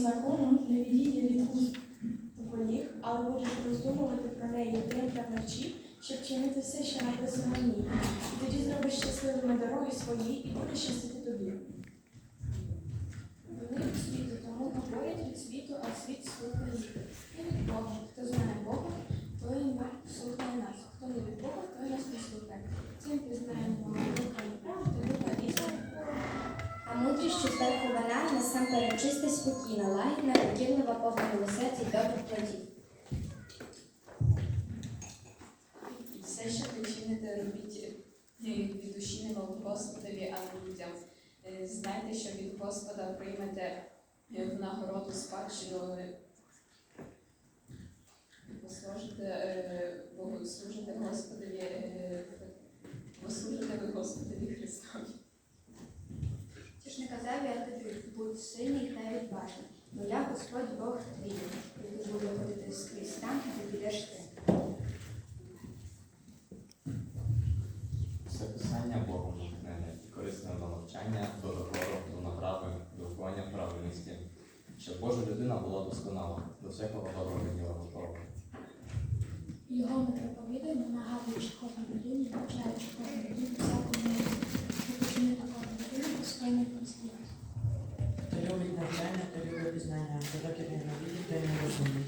закону не відійде від уст твоїх, але будеш роздумувати про неї день та вночі, щоб чинити все, що написано в ній. І тоді зробиш щасливими дороги свої і буде щастити тобі. Вони від світу, тому говорять від світу, а світ слухає їх. І від Бога, той не слухає нас. Хто не від Бога, той нас не слухає. Цим пізнаємо духа неправди, духа істини. Мудрість чистого вона насамперед чиста спокійна, лагідна, покірлива, повна милосердя й добрих плодів. Все, що ви чините, робіть е, від душі не Господові, а людям. Е, Знайте, що від Господа приймете е, в нагороду спадщину. Послужите, Богу, служите Господові, Все писання Богом натхнене і корисне до навчання, до докору, до направи, до виховання правильності, щоб Божа людина була досконала, до всякого доброго діла готова. Його ми проповідуємо, нагадуючи кожній людині, навчаючи кожну людину всякому учинити кожну людину достойною послідною. Хто любить навчання, хто любить пізнання, хто так і як ненавидить, той не розумить.